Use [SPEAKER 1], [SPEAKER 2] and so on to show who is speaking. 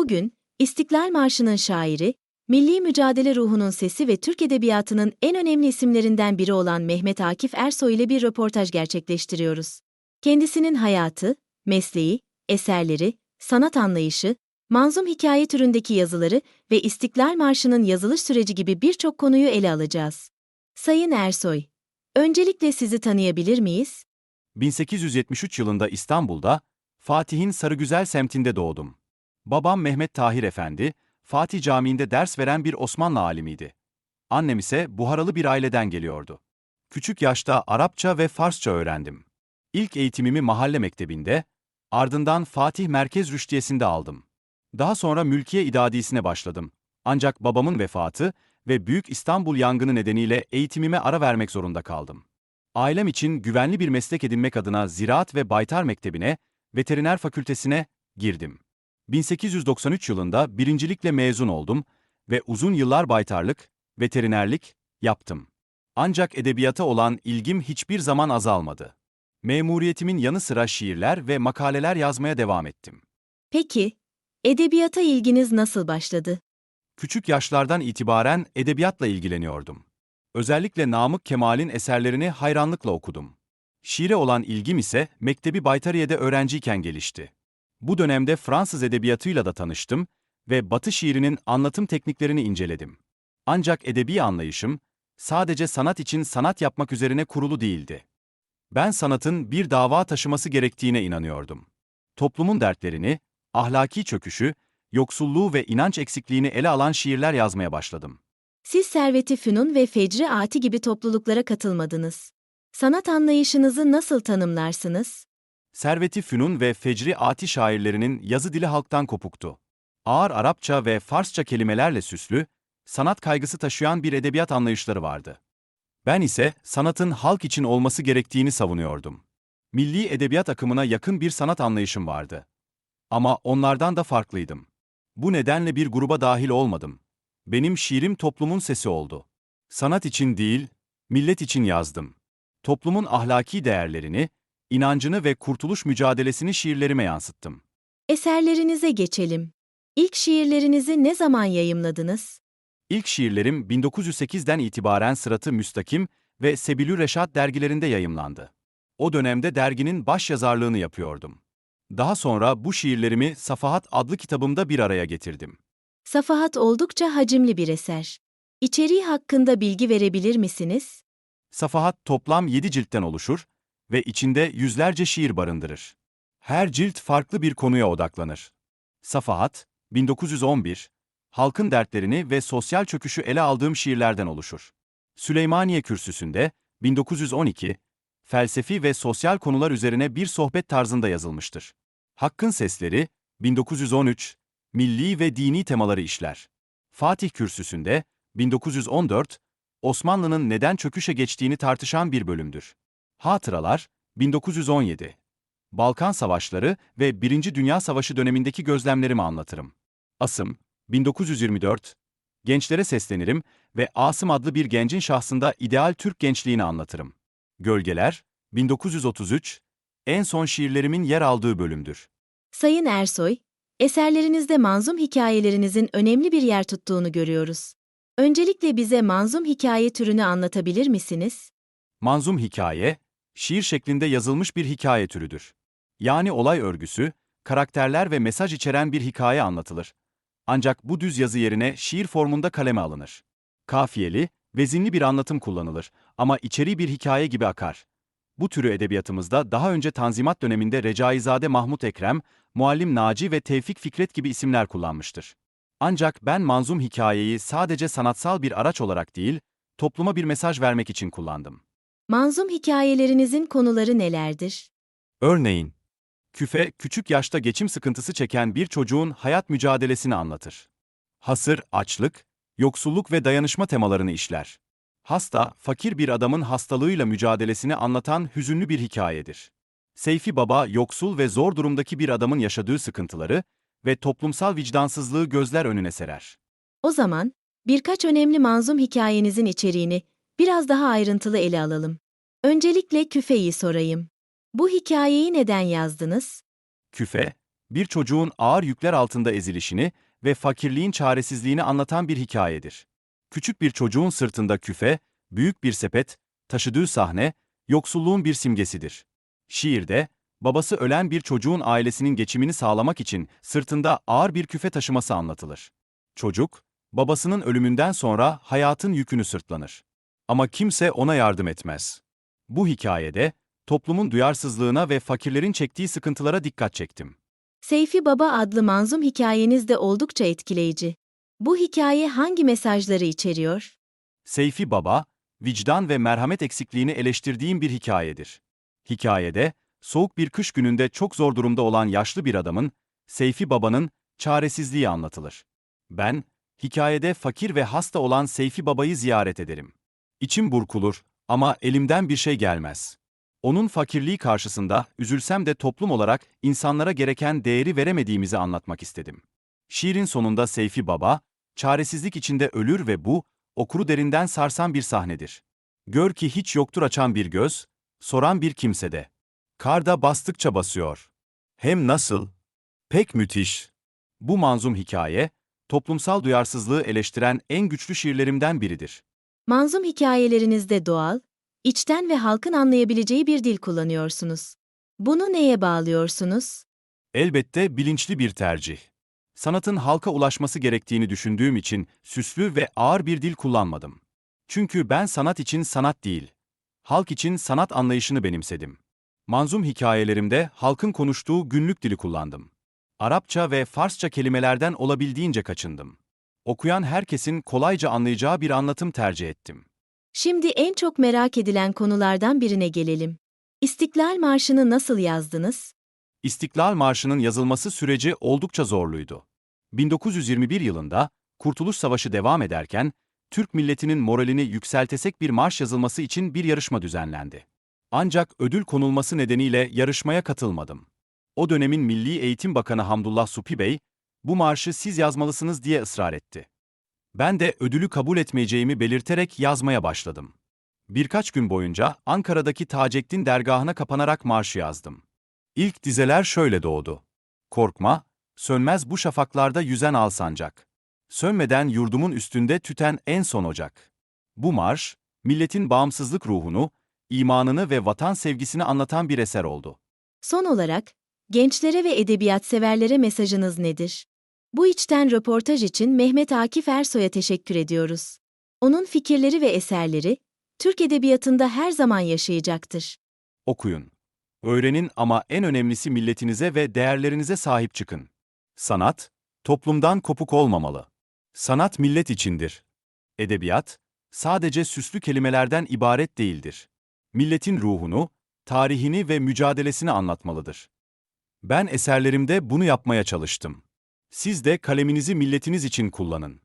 [SPEAKER 1] Bugün, İstiklal Marşı'nın şairi, milli mücadele ruhunun sesi ve Türk Edebiyatı'nın en önemli isimlerinden biri olan Mehmet Akif Ersoy ile bir röportaj gerçekleştiriyoruz. Kendisinin hayatı, mesleği, eserleri, sanat anlayışı, manzum hikaye türündeki yazıları ve İstiklal Marşı'nın yazılış süreci gibi birçok konuyu ele alacağız. Sayın Ersoy, öncelikle sizi tanıyabilir miyiz?
[SPEAKER 2] 1873 yılında İstanbul'da, Fatih'in Sarıgüzel semtinde doğdum. Babam Mehmet Tahir Efendi, Fatih Camii'nde ders veren bir Osmanlı alimiydi. Annem ise Buharalı bir aileden geliyordu. Küçük yaşta Arapça ve Farsça öğrendim. İlk eğitimimi mahalle mektebinde, ardından Fatih Merkez Rüştiyesi'nde aldım. Daha sonra Mülkiye İdadisi'ne başladım. Ancak babamın vefatı ve Büyük İstanbul yangını nedeniyle eğitimime ara vermek zorunda kaldım. Ailem için güvenli bir meslek edinmek adına Ziraat ve Baytar Mektebi'ne, Veteriner Fakültesine girdim. 1893 yılında birincilikle mezun oldum ve uzun yıllar baytarlık, veterinerlik yaptım. Ancak edebiyata olan ilgim hiçbir zaman azalmadı. Memuriyetimin yanı sıra şiirler ve makaleler yazmaya devam ettim.
[SPEAKER 1] Peki, edebiyata ilginiz nasıl başladı?
[SPEAKER 2] Küçük yaşlardan itibaren edebiyatla ilgileniyordum. Özellikle Namık Kemal'in eserlerini hayranlıkla okudum. Şiire olan ilgim ise Mektebi Baytariye'de öğrenciyken gelişti. Bu dönemde Fransız edebiyatıyla da tanıştım ve Batı şiirinin anlatım tekniklerini inceledim. Ancak edebi anlayışım, sadece sanat için sanat yapmak üzerine kurulu değildi. Ben sanatın bir dava taşıması gerektiğine inanıyordum. Toplumun dertlerini, ahlaki çöküşü, yoksulluğu ve inanç eksikliğini ele alan şiirler yazmaya başladım.
[SPEAKER 1] Siz Servet-i Fünun ve Fecri Ati gibi topluluklara katılmadınız. Sanat anlayışınızı nasıl tanımlarsınız?
[SPEAKER 2] Servet-i Fünun ve Fecri Ati şairlerinin yazı dili halktan kopuktu. Ağır Arapça ve Farsça kelimelerle süslü, sanat kaygısı taşıyan bir edebiyat anlayışları vardı. Ben ise sanatın halk için olması gerektiğini savunuyordum. Milli edebiyat akımına yakın bir sanat anlayışım vardı. Ama onlardan da farklıydım. Bu nedenle bir gruba dahil olmadım. Benim şiirim toplumun sesi oldu. Sanat için değil, millet için yazdım. Toplumun ahlaki değerlerini, inancını ve kurtuluş mücadelesini şiirlerime yansıttım.
[SPEAKER 1] Eserlerinize geçelim. İlk şiirlerinizi ne zaman yayımladınız?
[SPEAKER 2] İlk şiirlerim 1908'den itibaren Sıratı Müstakim ve Sebilü Reşat dergilerinde yayımlandı. O dönemde derginin baş yazarlığını yapıyordum. Daha sonra bu şiirlerimi Safahat adlı kitabımda bir araya getirdim.
[SPEAKER 1] Safahat oldukça hacimli bir eser. İçeriği hakkında bilgi verebilir misiniz?
[SPEAKER 2] Safahat toplam 7 ciltten oluşur ve içinde yüzlerce şiir barındırır. Her cilt farklı bir konuya odaklanır. Safahat, 1911, halkın dertlerini ve sosyal çöküşü ele aldığım şiirlerden oluşur. Süleymaniye Kürsüsü'nde, 1912, felsefi ve sosyal konular üzerine bir sohbet tarzında yazılmıştır. Hakkın Sesleri, 1913, milli ve dini temaları işler. Fatih Kürsüsü'nde, 1914, Osmanlı'nın neden çöküşe geçtiğini tartışan bir bölümdür. Hatıralar, 1917. Balkan Savaşları ve Birinci Dünya Savaşı dönemindeki gözlemlerimi anlatırım. Asım, 1924. Gençlere seslenirim ve Asım adlı bir gencin şahsında ideal Türk gençliğini anlatırım. Gölgeler, 1933. En son şiirlerimin yer aldığı bölümdür.
[SPEAKER 1] Sayın Ersoy, eserlerinizde manzum hikayelerinizin önemli bir yer tuttuğunu görüyoruz. Öncelikle bize manzum hikaye türünü anlatabilir misiniz?
[SPEAKER 2] Manzum hikaye, şiir şeklinde yazılmış bir hikaye türüdür. Yani olay örgüsü, karakterler ve mesaj içeren bir hikaye anlatılır. Ancak bu düz yazı yerine şiir formunda kaleme alınır. Kafiyeli, vezinli bir anlatım kullanılır ama içeriği bir hikaye gibi akar. Bu türü edebiyatımızda daha önce Tanzimat döneminde Recaizade Mahmut Ekrem, Muallim Naci ve Tevfik Fikret gibi isimler kullanmıştır. Ancak ben manzum hikayeyi sadece sanatsal bir araç olarak değil, topluma bir mesaj vermek için kullandım.
[SPEAKER 1] Manzum hikayelerinizin konuları nelerdir?
[SPEAKER 2] Örneğin, küfe küçük yaşta geçim sıkıntısı çeken bir çocuğun hayat mücadelesini anlatır. Hasır, açlık, yoksulluk ve dayanışma temalarını işler. Hasta, fakir bir adamın hastalığıyla mücadelesini anlatan hüzünlü bir hikayedir. Seyfi Baba, yoksul ve zor durumdaki bir adamın yaşadığı sıkıntıları ve toplumsal vicdansızlığı gözler önüne serer.
[SPEAKER 1] O zaman, birkaç önemli manzum hikayenizin içeriğini biraz daha ayrıntılı ele alalım. Öncelikle Küfe'yi sorayım. Bu hikayeyi neden yazdınız?
[SPEAKER 2] Küfe, bir çocuğun ağır yükler altında ezilişini ve fakirliğin çaresizliğini anlatan bir hikayedir. Küçük bir çocuğun sırtında küfe, büyük bir sepet, taşıdığı sahne, yoksulluğun bir simgesidir. Şiirde, babası ölen bir çocuğun ailesinin geçimini sağlamak için sırtında ağır bir küfe taşıması anlatılır. Çocuk, babasının ölümünden sonra hayatın yükünü sırtlanır. Ama kimse ona yardım etmez. Bu hikayede, toplumun duyarsızlığına ve fakirlerin çektiği sıkıntılara dikkat çektim.
[SPEAKER 1] Seyfi Baba adlı manzum hikayeniz de oldukça etkileyici. Bu hikaye hangi mesajları içeriyor?
[SPEAKER 2] Seyfi Baba, vicdan ve merhamet eksikliğini eleştirdiğim bir hikayedir. Hikayede, soğuk bir kış gününde çok zor durumda olan yaşlı bir adamın, Seyfi Baba'nın çaresizliği anlatılır. Ben, hikayede fakir ve hasta olan Seyfi Baba'yı ziyaret ederim. İçim burkulur ama elimden bir şey gelmez. Onun fakirliği karşısında üzülsem de toplum olarak insanlara gereken değeri veremediğimizi anlatmak istedim. Şiirin sonunda Seyfi Baba, çaresizlik içinde ölür ve bu, okuru derinden sarsan bir sahnedir. Gör ki hiç yoktur açan bir göz, soran bir kimsede. Karda bastıkça basıyor. Hem nasıl? Pek müthiş. Bu manzum hikaye, toplumsal duyarsızlığı eleştiren en güçlü şiirlerimden biridir.
[SPEAKER 1] Manzum hikayelerinizde doğal, içten ve halkın anlayabileceği bir dil kullanıyorsunuz. Bunu neye bağlıyorsunuz?
[SPEAKER 2] Elbette bilinçli bir tercih. Sanatın halka ulaşması gerektiğini düşündüğüm için süslü ve ağır bir dil kullanmadım. Çünkü ben sanat için sanat değil, halk için sanat anlayışını benimsedim. Manzum hikayelerimde halkın konuştuğu günlük dili kullandım. Arapça ve Farsça kelimelerden olabildiğince kaçındım. Okuyan herkesin kolayca anlayacağı bir anlatım tercih ettim.
[SPEAKER 1] Şimdi en çok merak edilen konulardan birine gelelim. İstiklal Marşı'nı nasıl yazdınız?
[SPEAKER 2] İstiklal Marşı'nın yazılması süreci oldukça zorluydu. 1921 yılında Kurtuluş Savaşı devam ederken Türk milletinin moralini yükseltesek bir marş yazılması için bir yarışma düzenlendi. Ancak ödül konulması nedeniyle yarışmaya katılmadım. O dönemin Milli Eğitim Bakanı Hamdullah Supi Bey, bu marşı siz yazmalısınız diye ısrar etti. Ben de ödülü kabul etmeyeceğimi belirterek yazmaya başladım. Birkaç gün boyunca Ankara'daki Taceddin dergahına kapanarak marşı yazdım. İlk dizeler şöyle doğdu. Korkma, sönmez bu şafaklarda yüzen alsancak. Sönmeden yurdumun üstünde tüten en son ocak. Bu marş, milletin bağımsızlık ruhunu, imanını ve vatan sevgisini anlatan bir eser oldu.
[SPEAKER 1] Son olarak, gençlere ve edebiyat severlere mesajınız nedir? Bu içten röportaj için Mehmet Akif Ersoy'a teşekkür ediyoruz. Onun fikirleri ve eserleri, Türk edebiyatında her zaman yaşayacaktır.
[SPEAKER 2] Okuyun. Öğrenin ama en önemlisi milletinize ve değerlerinize sahip çıkın. Sanat, toplumdan kopuk olmamalı. Sanat millet içindir. Edebiyat, sadece süslü kelimelerden ibaret değildir. Milletin ruhunu, tarihini ve mücadelesini anlatmalıdır. Ben eserlerimde bunu yapmaya çalıştım. Siz de kaleminizi milletiniz için kullanın.